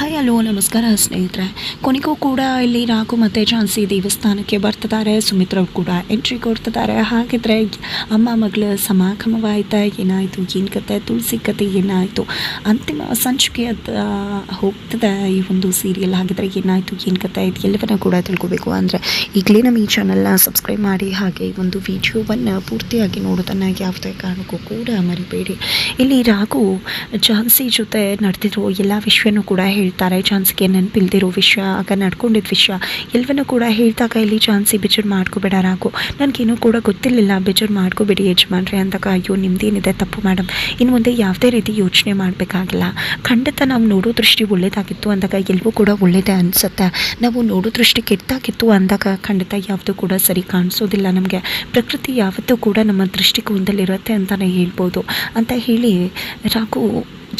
Hi, hello, ನಮಸ್ಕಾರ, ಸ್ನೇಹಿತರೆ. ಕೊನೆಗೂ ಕೂಡ ಇಲ್ಲಿ ರಾಘು ಮತ್ತು ಝಾನ್ಸಿ ದೇವಸ್ಥಾನಕ್ಕೆ ಬರ್ತಿದ್ದಾರೆ. ಸುಮಿತ್ರವ್ರು ಕೂಡ ಎಂಟ್ರಿ ಕೊಡ್ತಿದ್ದಾರೆ. ಹಾಗಿದ್ರೆ ಅಮ್ಮ ಮಗಳ ಸಮಾಗಮವಾಯ್ತಾ? ಏನಾಯಿತು? ಏನು ಕತೆ? ತುಳಸಿ ಕತೆ ಏನಾಯಿತು? ಅಂತಿಮ ಸಂಚಿಕೆ ಅದು ಹೋಗ್ತದೆ ಈ ಒಂದು ಸೀರಿಯಲ್ ಹಾಗಿದ್ರೆ ಏನಾಯಿತು? ಏನು ಕತೆ? ಇದು ಎಲ್ಲವನ್ನ ಕೂಡ ತಿಳ್ಕೊಬೇಕು. ಅಂದರೆ ಈಗಲೇ ನಮ್ಮ ಈ ಚಾನಲ್ನ ಸಬ್ಸ್ಕ್ರೈಬ್ ಮಾಡಿ, ಹಾಗೆ ಈ ಒಂದು ವಿಡಿಯೋವನ್ನು ಪೂರ್ತಿಯಾಗಿ ನೋಡೋದನ್ನು ಯಾವುದೇ ಕಾರಣಕ್ಕೂ ಕೂಡ ಮರಿಬೇಡಿ. ಇಲ್ಲಿ ರಾಘು ಝಾನ್ಸಿ ಜೊತೆ ನಡೆದಿರೋ ಎಲ್ಲ ವಿಷಯನೂ ಕೂಡ ಹೇಳ್ತಾರೆ ಚಾನ್ಸ್ಗೆ ನೆನಪಿಲ್ದಿರೋ ವಿಷಯ ಆಗ ನಡ್ಕೊಂಡಿದ್ದ ವಿಷಯ ಎಲ್ಲವನ್ನೂ ಕೂಡ ಹೇಳಿದಾಗ ಇಲ್ಲಿ ಚಾನ್ಸಿ ಬೇಜಾರು ಮಾಡ್ಕೋಬೇಡ ರಾಘು. ನನಗೇನೂ ಕೂಡ ಗೊತ್ತಿರಲಿಲ್ಲ, ಬೇಜಾರು ಮಾಡ್ಕೋಬೇಡಿ ಯಜಮಾನ್ರೆ ಅಂದಾಗ, ಅಯ್ಯೋ, ನಿಮ್ದೇನಿದೆ ತಪ್ಪು ಮೇಡಮ್ ಇನ್ನು ಮುಂದೆ ಯಾವುದೇ ರೀತಿ ಯೋಚನೆ ಮಾಡಬೇಕಾಗಿಲ್ಲ. ಖಂಡಿತ ನಾವು ನೋಡೋ ದೃಷ್ಟಿ ಒಳ್ಳೇದಾಗಿತ್ತು ಅಂದಾಗ ಎಲ್ಲವೂ ಕೂಡ ಒಳ್ಳೇದೇ ಅನಿಸುತ್ತೆ. ನಾವು ನೋಡೋ ದೃಷ್ಟಿ ಕೆಟ್ಟಾಗಿತ್ತು ಅಂದಾಗ ಖಂಡಿತ ಯಾವುದೂ ಕೂಡ ಸರಿ ಕಾಣಿಸೋದಿಲ್ಲ ನಮಗೆ. ಪ್ರಕೃತಿ ಯಾವತ್ತೂ ಕೂಡ ನಮ್ಮ ದೃಷ್ಟಿಕೋನದಲ್ಲಿರುತ್ತೆ ಅಂತಲೇ ಹೇಳ್ಬೋದು. ಅಂತ ಹೇಳಿ ರಾಘು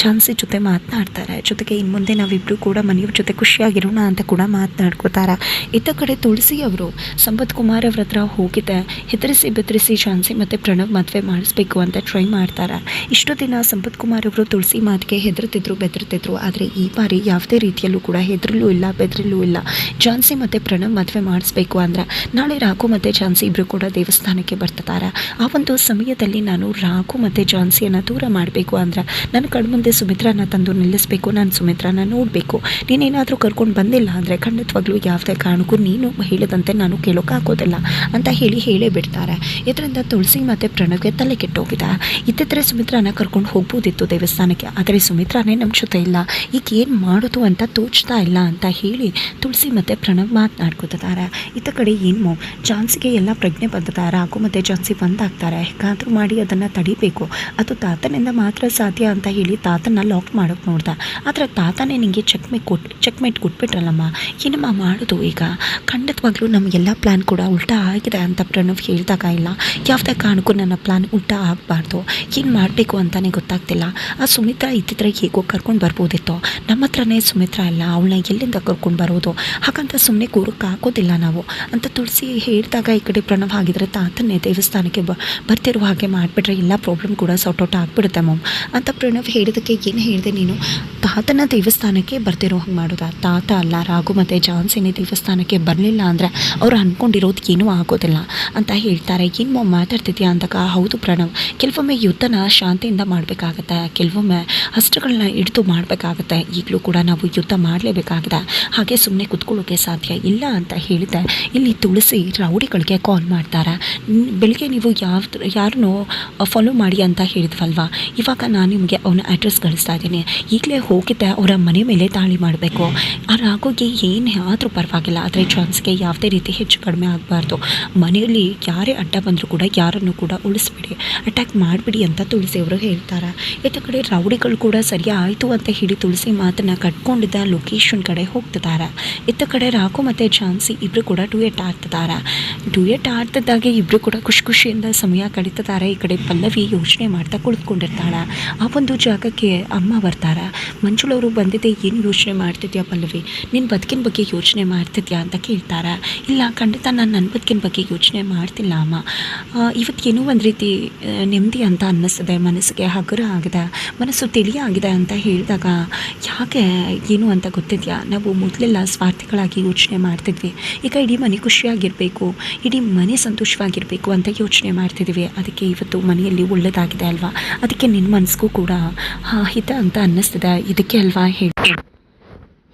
ಝಾನ್ಸಿ ಜೊತೆ ಮಾತನಾಡ್ತಾರೆ. ಜೊತೆಗೆ ಇನ್ನು ಮುಂದೆ ನಾವಿಬ್ಬರು ಕೂಡ ಮನೆಯವ್ರ ಜೊತೆ ಖುಷಿಯಾಗಿರೋಣ ಅಂತ ಕೂಡ ಮಾತನಾಡ್ಕೋತಾರೆ ಇತ್ತ ಕಡೆ ತುಳಸಿ ಅವರು ಸಂಪತ್ ಕುಮಾರ್ ಅವ್ರ ಹತ್ರ ಹೋಗಿದ್ದೆ ಹೆದರಿಸಿ ಬೆದರಿಸಿ ಝಾನ್ಸಿ ಮತ್ತು ಪ್ರಣವ್ ಮದುವೆ ಮಾಡಿಸ್ಬೇಕು ಅಂತ ಟ್ರೈ ಮಾಡ್ತಾರೆ? ಇಷ್ಟು ದಿನ ಸಂಪತ್ ಕುಮಾರ್ ಅವರು ತುಳಸಿ ಮಾತಿಗೆ ಹೆದರ್ತಿದ್ರು, ಬೆದರ್ತಿದ್ರು. ಆದರೆ ಈ ಬಾರಿ ಯಾವುದೇ ರೀತಿಯಲ್ಲೂ ಕೂಡ ಹೆದರಲೂ ಇಲ್ಲ, ಬೆದರಲೂ ಇಲ್ಲ. ಝಾನ್ಸಿ ಮತ್ತು ಪ್ರಣವ್ ಮದುವೆ ಮಾಡಿಸ್ಬೇಕು ಅಂದರೆ ನಾಳೆ ರಾಘು ಮತ್ತು ಝಾನ್ಸಿ ಇಬ್ಬರು ಕೂಡ ದೇವಸ್ಥಾನಕ್ಕೆ ಬರ್ತಿದ್ದಾರೆ ಆ ಒಂದು ಸಮಯದಲ್ಲಿ ನಾನು ರಾಘು ಮತ್ತು ಝಾನ್ಸಿಯನ್ನು ದೂರ ಮಾಡಬೇಕು ಅಂದರೆ ನನ್ನ ಕಣ್ಮುಂದೆ ಸುಮಿತ್ರನ ತಂದು ನಿಲ್ಲಿಸಬೇಕು, ನಾನು ಸುಮಿತ್ರನ ನೋಡಬೇಕು. ನೀನೇನಾದರೂ ಕರ್ಕೊಂಡು ಬಂದಿಲ್ಲ ಅಂದರೆ ಖಂಡಿತವಾಗ್ಲೂ ಯಾವುದೇ ಕಾರಣಕ್ಕೂ ನೀನು ಹೇಳಿದಂತೆ ನಾನು ಕೇಳೋಕ್ಕಾಗೋದಿಲ್ಲ ಅಂತ ಹೇಳಿ ಹೇಳೇ ಬಿಡ್ತಾರೆ. ಇದರಿಂದ ತುಳಸಿ ಮತ್ತು ಪ್ರಣವ್ಗೆ ತಲೆ ಕೆಟ್ಟೋಗಿದೆ. ಇದ್ದಿದ್ರೆ ಸುಮಿತ್ರನ ಕರ್ಕೊಂಡು ಹೋಗ್ಬೋದಿತ್ತು ದೇವಸ್ಥಾನಕ್ಕೆ, ಆದರೆ ಸುಮಿತ್ರನೇ ನಮ್ಮ ಜೊತೆ ಇಲ್ಲ. ಈಗ ಏನು ಮಾಡೋದು ಅಂತ ತೋಚ್ತಾ ಇಲ್ಲ ಅಂತ ಹೇಳಿ ತುಳಸಿ ಮತ್ತು ಪ್ರಣವ್ ಮಾತನಾಡ್ಕೋತಿದ್ದಾರೆ. ಇತ್ತ ಕಡೆ ಏನು ಜಾನ್ಸಿಗೆ ಎಲ್ಲ ಪ್ರಜ್ಞೆ ಬಂದದ ರಾಘು ಮತ್ತು ಜಾನ್ಸಿ ಬಂದಾಗ್ತಾರೆ. ಹೇಗಾದರೂ ಮಾಡಿ ಅದನ್ನು ತಡಿಬೇಕು. ಅದು ತಾತನಿಂದ ಮಾತ್ರ ಸಾಧ್ಯ ಅಂತ ಹೇಳಿ ತಾತನ ಲಾಕ್ ಮಾಡೋಕೆ ನೋಡ್ದ. ಆದರೆ ತಾತನೇ ನಿಮಗೆ ಚೆಕ್ಮೇಟ್ ಕೊಟ್ಟು ಚೆಕ್ಮೇಟ್ ಕೊಟ್ಬಿಟ್ರಲ್ಲಮ್ಮ. ಏನಮ್ಮ ಮಾಡೋದು ಈಗ? ಖಂಡಿತವಾಗ್ಲೂ ನಮಗೆಲ್ಲ ಪ್ಲ್ಯಾನ್ ಕೂಡ ಉಲ್ಟಾ ಆಗಿದೆ ಅಂತ ಪ್ರಣವ್ ಹೇಳಿದಾಗ ಇಲ್ಲ. ಯಾವುದೇ ಕಾರಣಕ್ಕೂ ನನ್ನ ಪ್ಲ್ಯಾನ್ ಉಲ್ಟಾ ಆಗಬಾರ್ದು. ಏನು ಮಾಡಬೇಕು ಅಂತಲೇ ಗೊತ್ತಾಗ್ತಿಲ್ಲ. ಆ ಸುಮಿತ್ರ ಇದ್ದಿದ್ರೆ ಹೇಗೋ ಕರ್ಕೊಂಡು ಬರ್ಬೋದಿತ್ತು. ನಮ್ಮ ಹತ್ರನೇ ಸುಮಿತ್ರ ಇಲ್ಲ. ಅವಳನ್ನ ಎಲ್ಲಿಂದ ಕರ್ಕೊಂಡು ಬರೋದು? ಹಾಗಂತ ಸುಮ್ಮನೆ ಕೂರಕ್ಕೆ ಹಾಕೋದಿಲ್ಲ ನಾವು. ಅಂತ ತುಳಸಿ ಹೇಳಿದಾಗ ಈ ಕಡೆ ಪ್ರಣವ್ ಆಗಿದ್ರೆ ತಾತನೇ ದೇವಸ್ಥಾನಕ್ಕೆ ಬ, ಬರ್ತಿರೋ ಹಾಗೆ ಮಾಡಿಬಿಟ್ರೆ ಎಲ್ಲ ಪ್ರಾಬ್ಲಮ್ ಕೂಡ ಸಾರ್ಟ್ ಔಟ್ ಆಗಿಬಿಡುತ್ತೆ ಮ್ಯಾಮ್ ಅಂತ ಪ್ರಣವ್ ಹೇಳಿದಕ್ಕೆ ಏನು ಹೇಳಿದೆ ನೀನು, ತಾತನ ದೇವಸ್ಥಾನಕ್ಕೆ ಬರ್ತಿರೋ ಹಂಗೆ ಮಾಡೋದ? ತಾತ ಅಲ್ಲ, ರಾಘು ಮತ್ತು ಜಾನ್ಸಿನಿ ದೇವಸ್ಥಾನಕ್ಕೆ ಬರಲಿಲ್ಲ ಅಂದರೆ ಅವ್ರು ಅಂದ್ಕೊಂಡಿರೋದು ಏನೂ ಆಗೋದಿಲ್ಲ ಅಂತ ಹೇಳ್ತಾರೆ. ಏನು ಮಾತಾಡ್ತಿದ್ಯಾ ಅಂದಾಗ, ಹೌದು ಪ್ರಣವ್, ಕೆಲವೊಮ್ಮೆ ಯುದ್ಧನ ಶಾಂತಿಯಿಂದ ಮಾಡಬೇಕಾಗತ್ತೆ, ಕೆಲವೊಮ್ಮೆ ಅಸ್ತ್ರಗಳನ್ನ ಹಿಡಿದು ಮಾಡಬೇಕಾಗತ್ತೆ. ಈಗಲೂ ಕೂಡ ನಾವು ಯುದ್ಧ ಮಾಡಲೇಬೇಕಾಗಿದೆ. ಹಾಗೆ ಸುಮ್ಮನೆ ಕುತ್ಕೊಳ್ಳೋಕೆ ಸಾಧ್ಯ ಇಲ್ಲ ಅಂತ ಹೇಳಿದೆ. ಇಲ್ಲಿ ತುಳಸಿ ರೌಡಿಗಳಿಗೆ ಕಾಲ್ ಮಾಡ್ತಾರೆ. ಬೆಳಿಗ್ಗೆ ನೀವು ಯಾವ ಯಾರನ್ನೋ ಫಾಲೋ ಮಾಡಿ ಅಂತ ಹೇಳಿದ್ವಲ್ವಾ? ಇವಾಗ ನಾನು ನಿಮಗೆ ಅವನ ಅಡ್ರೆಸ್ ಕಳಿಸ್ತಾ ಇದ್ದೀನಿ. ಈಗಲೇ ಹೋಗಿದ್ದೆ, ಅವರ ಮನೆ ಮೇಲೆ ದಾಳಿ ಮಾಡಬೇಕು. ಆ ರಾಘುಗೆ ಏನು ಆದರೂ ಪರವಾಗಿಲ್ಲ, ಆದರೆ ಚಾನ್ಸ್ಗೆ ಯಾವುದೇ ರೀತಿ ಹೆಚ್ಚು ಕಡಿಮೆ ಆಗಬಾರ್ದು. ಮನೆಯಲ್ಲಿ ಯಾರೇ ಅಡ್ಡ ಬಂದರೂ ಕೂಡ ಯಾರನ್ನು ಕೂಡ ಉಳಿಸ್ಬಿಡಿ. ಅಟ್ಯಾಕ್ ಮಾಡಿಬಿಡಿ ಅಂತ ತುಳಸಿಯವರು ಹೇಳ್ತಾರೆ. ಇತ್ತ ಕಡೆ ರೌಡಿಗಳು ಕೂಡ ಸರಿ ಆಯಿತು ಅಂತ ಹೇಳಿ ತುಳಸಿ ಮಾತನ್ನು ಕಟ್ಕೊಂಡಿದ್ದ ಲೊಕೇಶನ್ ಕಡೆ ಹೋಗ್ತಿದ್ದಾರೆ. ಇತ್ತ ಕಡೆ ರಾಘು ಮತ್ತು ಝಾನ್ಸಿ ಇಬ್ಬರು ಕೂಡ ಡುಯೆಟ್ ಆಡ್ತಿದ್ದಾರೆ ಡುಯೆಟ್ ಆಡ್ತಿದ್ದಾಗೆ ಇಬ್ಬರು ಕೂಡ ಖುಷಿ ಖುಷಿಯಿಂದ ಸಮಯ ಕಳೀತಿದ್ದಾರೆ. ಈ ಕಡೆ ಪಲ್ಲವಿ ಯೋಚನೆ ಮಾಡ್ತಾ ಕುಳಿತುಕೊಂಡಿರ್ತಾಳೆ. ಆ ಒಂದು ಜಾಗಕ್ಕೆ ಅಮ್ಮ ಬರ್ತಾರ, ಮಂಜುಳವರು ಬಂದಿದ್ದೆ ಏನು ಯೋಚನೆ ಮಾಡ್ತಿದ್ಯಾ ಪಲ್ಲವಿ? ನಿನ್ನ ಬದುಕಿನ ಬಗ್ಗೆ ಯೋಚನೆ ಮಾಡ್ತಿದ್ಯಾ? ಅಂತ ಕೇಳ್ತಾರ. ಇಲ್ಲ ಖಂಡಿತ ನಾನು ನನ್ನ ಬದುಕಿನ ಬಗ್ಗೆ ಯೋಚನೆ ಮಾಡ್ತಿಲ್ಲ ಅಮ್ಮ. ಇವತ್ತೇನೋ ಒಂದು ರೀತಿ ನೆಮ್ಮದಿ ಅಂತ ಅನ್ನಿಸ್ತದೆ. ಮನಸ್ಸಿಗೆ ಹಗುರ ಆಗಿದೆ. ಮನಸ್ಸು ತಿಳಿಯಾಗಿದೆ ಅಂತ ಹೇಳಿದಾಗ, ಯಾಕೆ ಏನು ಅಂತ ಗೊತ್ತಿದ್ಯಾ? ನಾವು ಮೊದಲೆಲ್ಲ ಸ್ವಾರ್ಥಿಗಳಾಗಿ ಯೋಚನೆ ಮಾಡ್ತಿದ್ವಿ. ಈಗ ಇಡೀ ಮನೆ ಖುಷಿಯಾಗಿರಬೇಕು, ಇಡೀ ಮನೆ ಸಂತೋಷವಾಗಿರಬೇಕು ಅಂತ ಯೋಚನೆ ಮಾಡ್ತಿದ್ವಿ. ಅದಕ್ಕೆ ಇವತ್ತು ಮನೆಯಲ್ಲಿ ಒಳ್ಳೆಯದಾಗಿದೆ ಅಲ್ವಾ? ಅದಕ್ಕೆ ನಿನ್ನ ಮನಸ್ಸಿಗೂ ಕೂಡ ಆ, ಹಿತ ಅಂತ ಅನ್ನಿಸ್ತದ. ಇದಕ್ಕೆ ಅಲ್ವಾ ಹೇಳಿ.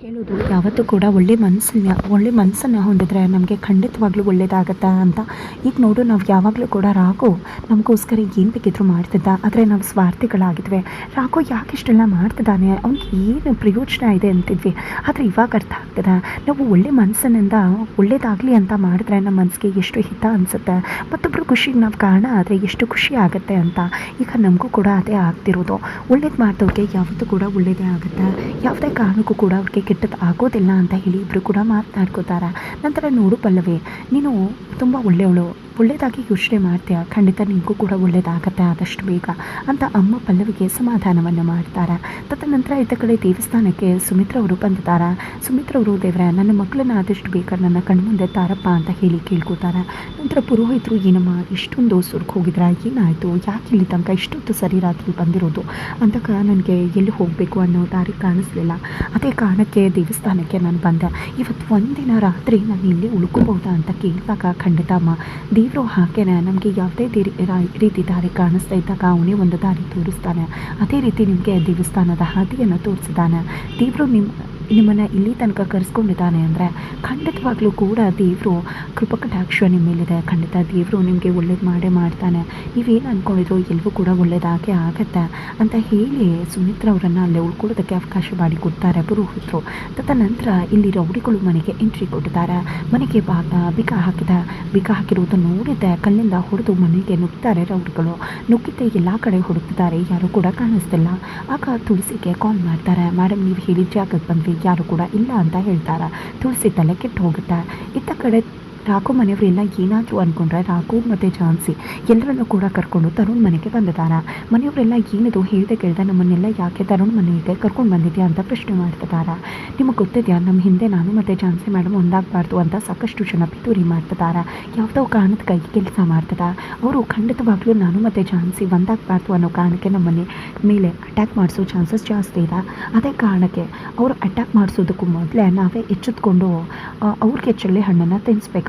ಹೇಳೋದು ಯಾವತ್ತೂ ಕೂಡ ಒಳ್ಳೆ ಮನಸ್ಸನ್ನ ಒಳ್ಳೆ ಮನಸ್ಸನ್ನು ಹೊಂದಿದ್ರೆ ನಮಗೆ ಖಂಡಿತವಾಗ್ಲೂ ಒಳ್ಳೇದಾಗತ್ತಾ ಅಂತ. ಈಗ ನೋಡು, ನಾವು ಯಾವಾಗಲೂ ಕೂಡ ರಾಘು ನಮಗೋಸ್ಕರ ಏನು ಬೇಕಿದ್ರು ಮಾಡ್ತಿದ್ದ, ಆದರೆ ನಾವು ಸ್ವಾರ್ಥಿಗಳಾಗಿದ್ವಿ. ರಾಘು ಯಾಕೆ ಇಷ್ಟೆಲ್ಲ ಮಾಡ್ತಿದ್ದಾನೆ? ಅವ್ನಿಗೆ ಏನು ಪ್ರಯೋಜನ ಇದೆ ಅಂತಿದ್ವಿ. ಆದರೆ ಇವಾಗ ಅರ್ಥ ಆಗ್ತದೆ, ನಾವು ಒಳ್ಳೆ ಮನಸ್ಸಿನಿಂದ ಒಳ್ಳೇದಾಗಲಿ ಅಂತ ಮಾಡಿದ್ರೆ ನಮ್ಮ ಮನಸ್ಸಿಗೆ ಎಷ್ಟು ಹಿತ ಅನಿಸುತ್ತೆ. ಮತ್ತೊಬ್ಬರು ಖುಷಿಗೆ ನಾವು ಕಾರಣ ಆದರೆ ಎಷ್ಟು ಖುಷಿ ಆಗುತ್ತೆ ಅಂತ. ಈಗ ನಮಗೂ ಕೂಡ ಅದೇ ಆಗ್ತಿರೋದು. ಒಳ್ಳೇದು ಮಾಡಿದವ್ರಿಗೆ ಯಾವತ್ತೂ ಕೂಡ ಒಳ್ಳೆಯದೇ ಆಗುತ್ತೆ. ಯಾವುದೇ ಕಾರಣಕ್ಕೂ ಕೂಡ ಅವ್ರಿಗೆ ಕೆಟ್ಟದ್ದು ಆಗೋದಿಲ್ಲ ಅಂತ ಹೇಳಿ ಇಬ್ಬರು ಕೂಡ ಮಾತನಾಡ್ಕೋತಾರೆ. ನಂತರ ನೋಡು ಪಲ್ಲವಿ ನೀನು ತುಂಬ ಒಳ್ಳೆಯವಳು. ಒಳ್ಳೆಯದಾಗಿ ಯೋಚನೆ ಮಾಡ್ತೀಯ? ಖಂಡಿತ ನಿಮಗೂ ಕೂಡ ಒಳ್ಳೆಯದಾಗತ್ತೆ ಆದಷ್ಟು ಬೇಗ ಅಂತ ಅಮ್ಮ ಪಲ್ಲವಿಗೆ ಸಮಾಧಾನವನ್ನು ಮಾಡ್ತಾರೆ. ತದನಂತರ ಇದ್ದ ಕಡೆ ದೇವಸ್ಥಾನಕ್ಕೆ ಸುಮಿತ್ರ ಅವರು ಬಂದಿದ್ದಾರೆ ಸುಮಿತ್ರ ಅವರು, ದೇವರ, ನನ್ನ ಮಕ್ಕಳನ್ನ ಆದಷ್ಟು ಬೇಗ ನನ್ನ ಕಣ್ಮುಂದೆ ತಾರಪ್ಪ ಅಂತ ಹೇಳಿ ಕೇಳ್ಕೊತಾರೆ. ನಂತರ ಪುರೋಹಿತರು, ಏನಮ್ಮ, ಇಷ್ಟೊಂದು ಸುರ್ಕ್ ಹೋಗಿದ್ರ, ಏನಾಯಿತು? ಯಾಕೆ ಇಲ್ಲಿ ತನಕ ಇಷ್ಟೊತ್ತು ಸರಿ ರಾತ್ರಿ ಬಂದಿರೋದು? ಅಂತ ನನಗೆ ಎಲ್ಲಿ ಹೋಗಬೇಕು ಅನ್ನೋ ದಾರಿ ಕಾಣಿಸ್ಲಿಲ್ಲ. ಅದೇ ಕಾರಣಕ್ಕೆ ದೇವಸ್ಥಾನಕ್ಕೆ ನಾನು ಬಂದೆ. ಇವತ್ತು ಒಂದಿನ ರಾತ್ರಿ ನಾನು ಇಲ್ಲಿ ಉಳ್ಕೋಬೋದಾ ಅಂತ ಕೇಳಿದಾಗ ಖಂಡಿತ ಅಮ್ಮ ದೇವರು ಹಾಗೇನೆ ನಮಗೆ ಯಾವುದೇ ರೀತಿ ದಾರಿ ಕಾಣಿಸ್ತಾ ಇದ್ದಾಗ ಅವನೇ ಒಂದು ದಾರಿ ತೋರಿಸ್ತಾನೆ. ಅದೇ ರೀತಿ ನಿಮಗೆ ದೇವಸ್ಥಾನದ ಹಾದಿಯನ್ನು ತೋರಿಸಿದ್ದಾನೆ. ದೇವರು ನಿಮ್ಮ ನಿಮ್ಮನ್ನು ಇಲ್ಲಿ ತನಕ ಕರೆಸ್ಕೊಂಡಿದ್ದಾನೆ ಅಂದರೆ ಖಂಡಿತವಾಗ್ಲೂ ಕೂಡ ದೇವರು ಕೃಪಕಟಾಕ್ಷ ನಿಮ್ಮ ಮೇಲಿದೆ. ಖಂಡಿತ ದೇವರು ನಿಮಗೆ ಒಳ್ಳೇದು ಮಾಡೇ ಮಾಡ್ತಾನೆ. ನೀವೇನು ಅಂದ್ಕೊಂಡಿದ್ರು ಎಲ್ಗೂ ಕೂಡ ಒಳ್ಳೇದಾಗೆ ಆಗತ್ತೆ ಅಂತ ಹೇಳಿ ಸುಮಿತ್ರ ಅವರನ್ನು ಅಲ್ಲೇ ಉಳ್ಕೊಳ್ಳೋದಕ್ಕೆ ಅವಕಾಶ ಮಾಡಿ ಕೊಡ್ತಾರೆ ಪುರೋಹಿತರು. ತದನಂತರ ಇಲ್ಲಿ ರೌಡಿಗಳು ಮನೆಗೆ ಎಂಟ್ರಿ ಕೊಟ್ಟಿದ್ದಾರೆ. ಮನೆಗೆ ಬಾಗ ಬಿಕ ಹಾಕಿದ. ಬಿಕ ಹಾಕಿರುವುದನ್ನು ನೋಡಿದ್ದೆ. ಕಲ್ಲಿಂದ ಹೊಡೆದು ಮನೆಗೆ ನುಗ್ತಾರೆ ರೌಡಿಗಳು. ನುಗ್ಗಿದ್ದೆ ಎಲ್ಲ ಕಡೆ ಹುಡುಕ್ತಿದ್ದಾರೆ ಯಾರು ಕೂಡ ಕಾಣಿಸ್ತಿಲ್ಲ. ಆಗ ತುಳಸಿಗೆ ಕಾಲ್ ಮಾಡ್ತಾರೆ. ಮೇಡಮ್ ನೀವು ಹೇಳಿದ ಜಾಗಕ್ಕೆ ಬಂದ್ವಿ. ಯಾರು ಕೂಡ ಇಲ್ಲ ಅಂತ ಹೇಳ್ತಾರ. ತುಳಸಿ ತಲೆ ಕೆಟ್ಟು ಹೋಗುತ್ತೆ? ಇತ್ತ ಕಡೆ ರಾಘು ಮನೆಯವರೆಲ್ಲ ಏನಾದರೂ ಅಂದ್ಕೊಂಡ್ರೆ ರಾಘು ಮತ್ತು ಝಾನ್ಸಿ ಎಲ್ಲರನ್ನೂ ಕೂಡ ಕರ್ಕೊಂಡು ತರುಣ್ ಮನೆಗೆ ಬಂದಿದ್ದಾರೆ ಮನೆಯವರೆಲ್ಲ ಏನಿದು ಹೇಳಿದೆ ಕೇಳ್ದೆ ನಮ್ಮನ್ನೆಲ್ಲ ಯಾಕೆ ತರುಣ್ ಮನೆಗೆ ಕರ್ಕೊಂಡು ಬಂದಿದ್ಯಾ ಅಂತ ಪ್ರಶ್ನೆ ಮಾಡ್ತಿದ್ದಾರೆ ನಿಮಗೆ ಗೊತ್ತಿದೆಯಾ? ನಮ್ಮ ಹಿಂದೆ ನಾನು ಮತ್ತು ಝಾನ್ಸಿ ಮೇಡಮ್ ಒಂದಾಗಬಾರ್ದು ಅಂತ ಸಾಕಷ್ಟು ಜನ ಪಿತೂರಿ ಮಾಡ್ತಿದ್ದಾರೆ ಯಾವುದೋ ಕಾರಣದ ಕೈ ಕೆಲಸ ಮಾಡ್ತದ. ಅವರು ಖಂಡಿತವಾಗ್ಲೂ ನಾನು ಮತ್ತು ಝಾನ್ಸಿ ಒಂದಾಗಬಾರ್ದು ಅನ್ನೋ ಕಾರಣಕ್ಕೆ ನಮ್ಮನೆ ಮೇಲೆ ಅಟ್ಯಾಕ್ ಮಾಡಿಸೋ ಚಾನ್ಸಸ್ ಜಾಸ್ತಿ ಇದೆ. ಅದೇ ಕಾರಣಕ್ಕೆ ಅವರು ಅಟ್ಯಾಕ್ ಮಾಡಿಸೋದಕ್ಕೂ ಮೊದಲೇ ನಾವೇ ಎಚ್ಚೆತ್ಕೊಂಡು ಅವ್ರಿಗೆ ಚಳ್ಳೆ ಹಣ್ಣನ್ನು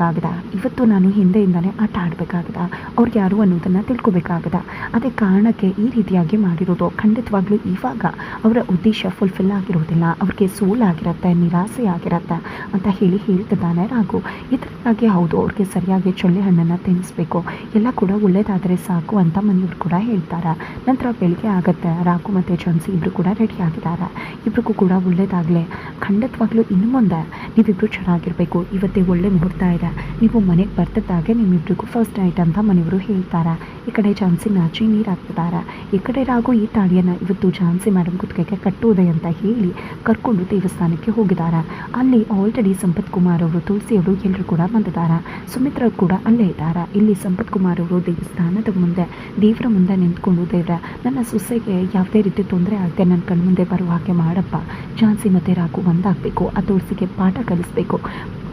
ತಿನ್ನಿಸ್ಬೇಕಾಗಿದೆ ಇವತ್ತು ನಾನು ಹಿಂದೆಯಿಂದಲೇ ಆಟ ಆಡಬೇಕಾಗಿದೆ. ಅವ್ರಿಗೆ ಯಾರು ಅನ್ನೋದನ್ನು ತಿಳ್ಕೊಬೇಕಾಗಿದೆ. ಅದೇ ಕಾರಣಕ್ಕೆ ಈ ರೀತಿಯಾಗಿ ಮಾಡಿರೋದು. ಖಂಡಿತವಾಗ್ಲೂ ಇವಾಗ ಅವರ ಉದ್ದೇಶ ಫುಲ್ಫಿಲ್ ಆಗಿರೋದಿಲ್ಲ. ಅವ್ರಿಗೆ ಸೋಲಾಗಿರುತ್ತೆ ನಿರಾಸೆ ಆಗಿರುತ್ತೆ ಅಂತ ಹೇಳಿ ಹೇಳ್ತಿದ್ದಾನೆ ರಾಘು. ಇದರಿಂದಾಗಿ ಹೌದು, ಅವ್ರಿಗೆ ಸರಿಯಾಗಿ ಚೊಳ್ಳೆ ಹಣ್ಣನ್ನು ತಿನ್ನಿಸ್ಬೇಕು. ಎಲ್ಲ ಕೂಡ ಒಳ್ಳೆಯದಾದರೆ ಸಾಕು ಅಂತ ಮನೆಯವರು ಕೂಡ ಹೇಳ್ತಾರೆ. ನಂತರ ಬೆಳಿಗ್ಗೆ ಆಗುತ್ತೆ. ರಾಘು ಮತ್ತು ಝಾನ್ಸಿ ಇಬ್ಬರು ಕೂಡ ರೆಡಿ ಆಗಿದ್ದಾರೆ ಇಬ್ರಿಗೂ ಕೂಡ ಒಳ್ಳೆಯದಾಗಲೇ ಖಂಡಿತವಾಗ್ಲೂ ಇನ್ನು ಮುಂದೆ ನೀವಿಬ್ಬರು ಚೆನ್ನಾಗಿರಬೇಕು. ಇವತ್ತೇ ಒಳ್ಳೆ ಮುಹೂರ್ತ ಇದೆ. ನೀವು ಮನೆಗೆ ಬರ್ತಿದ್ದಾಗೆ ನಿಮ್ಮಿಬ್ಬರಿಗೂ ಫಸ್ಟ್ ನೈಟ್ ಅಂತ ಮನೆಯವರು ಹೇಳ್ತಾರೆ. ಈ ಕಡೆ ಝಾನ್ಸಿ ನಾಚಿ ನೀರು ಹಾಕ್ತಿದ್ದಾರೆ ಈ ಕಡೆ ರಾಘು ಈ ತಾಳಿಯನ್ನು ಇವತ್ತು ಝಾನ್ಸಿ ಮೇಡಮ್ ಕುತ್ತಿಗೆಗೆ ಕಟ್ಟುವುದೇ ಅಂತ ಹೇಳಿ ಕರ್ಕೊಂಡು ದೇವಸ್ಥಾನಕ್ಕೆ ಹೋಗಿದ್ದಾರೆ ಅಲ್ಲಿ ಆಲ್ರೆಡಿ ಸಂಪತ್ ಕುಮಾರ್ ಅವರು ತುಳಸಿಯವರು ಎಲ್ಲರೂ ಕೂಡ ಬಂದಿದ್ದಾರೆ ಸುಮಿತ್ರ ಕೂಡ ಅಲ್ಲೇ ಇದ್ದಾರೆ ಇಲ್ಲಿ ಸಂಪತ್ ಕುಮಾರ್ ಅವರು ದೇವಸ್ಥಾನದ ಮುಂದೆ, ದೇವರ ಮುಂದೆ ನಿಂತ್ಕೊಂಡು ದೇವ್ರ, ನನ್ನ ಸೊಸೆಗೆ ಯಾವುದೇ ರೀತಿ ತೊಂದರೆ ಆಗದೆ ನನ್ನ ಕಣ್ಮುಂದೆ ಬರುವ ಹಾಗೆ ಮಾಡಪ್ಪ. ಝಾನ್ಸಿ ಮತ್ತೆ ರಾಗು ಒಂದಾಗಬೇಕು, ಆ ತುಳಸಿಗೆ ಪಾಠ ಕಲಿಸ್ಬೇಕು,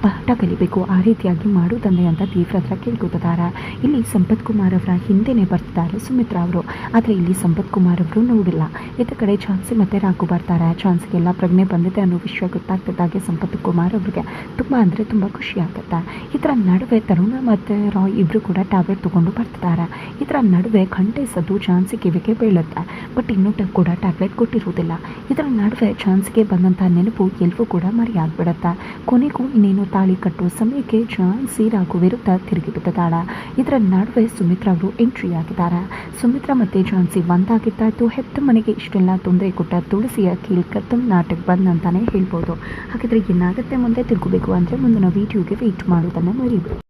ಪಾಠ ಕಲಿಬೇಕು, ಆ ರೀತಿಯಾಗಿ ಮಾಡು ತಂದೆ ಅಂತ ತೀವ್ರ ಹತ್ರ ಕೇಳ್ಕೊತಿದ್ದಾರೆ ಇಲ್ಲಿ ಸಂಪತ್ ಕುಮಾರ್ ಅವರ ಹಿಂದೆನೇ ಬರ್ತಿದ್ದಾರೆ ಸುಮಿತ್ರಾ ಅವರು. ಆದರೆ ಇಲ್ಲಿ ಸಂಪತ್ ಕುಮಾರ್ ಅವರು ನೋಡಿಲ್ಲ. ಇತ ಕಡೆ ಝಾನ್ಸಿ ಮತ್ತೆ ರಾಘು ಬರ್ತಾರೆ. ಝಾನ್ಸಿಗೆಲ್ಲ ಪ್ರಜ್ಞೆ ಬಂದಿದೆ ಅನ್ನೋ ವಿಷಯ ಗೊತ್ತಾಗ್ತಿದ್ದಾಗೆ ಸಂಪತ್ ಕುಮಾರ್ ಅವರಿಗೆ. ತುಂಬ ಅಂದರೆ ತುಂಬ ಖುಷಿ ಆಗುತ್ತೆ. ಇದರ ನಡುವೆ ತರುಣ ಮತ್ತು ರಾಯ್ ಇಬ್ಬರು ಕೂಡ ಟ್ಯಾಬ್ಲೆಟ್ ತೊಗೊಂಡು ಬರ್ತಿದ್ದಾರೆ ಇದರ ನಡುವೆ ಖಂಡೆ ಸದ್ದು ಝಾನ್ಸಿ ಕಿವಿಗೆ ಬೀಳುತ್ತೆ. ಬಟ್ ಇನ್ನೂ ಕೂಡ ಟ್ಯಾಬ್ಲೆಟ್ ಕೊಟ್ಟಿರುವುದಿಲ್ಲ. ಇದರ ನಡುವೆ ಝಾನ್ಸಿಗೆ ಬಂದಂಥ ನೆನಪು ಎಲ್ಲವೂ ಕೂಡ ಮರೆಯಾಗ್ಬಿಡುತ್ತೆ. ಕೊನೆಗೂ ಇನ್ನೇನು ತಾಳಿ ಕಟ್ಟುವ ಸಮಯಕ್ಕೆ ಝಾನ್ಸಿ ಸೀರಾಗೂ ವಿರುದ್ಧ ತಿರುಗಿ ಬಿಟ್ಟಿದ್ದಾಳೆ ಇದರ ನಡುವೆ ಸುಮಿತ್ರಾ ಅವರು ಎಂಟ್ರಿ ಆಗಿದ್ದಾರೆ ಸುಮಿತ್ರಾ ಮತ್ತು ಝಾನ್ಸಿ ಒಂದಾಗಿದ್ದಾಯ್ತು. ಹೆತ್ತ ಮನೆಗೆ ಇಷ್ಟೆಲ್ಲ ತೊಂದರೆ ಕೊಟ್ಟ ತುಳಸಿಯ ಕೀಳ್ಕತ್ತಂ ನಾಟಕ ಬಂದ್ ಅಂತಾನೆ ಹೇಳ್ಬೋದು. ಹಾಗಿದ್ರೆ ಏನಾಗುತ್ತೆ ಮುಂದೆ ತಿರುಗಬೇಕು ಅಂದರೆ ಮುಂದಿನ ವೀಡಿಯೋಗೆ ವೆಯ್ಟ್ ಮಾಡೋದನ್ನು ಮರಿಬೇಡಿ.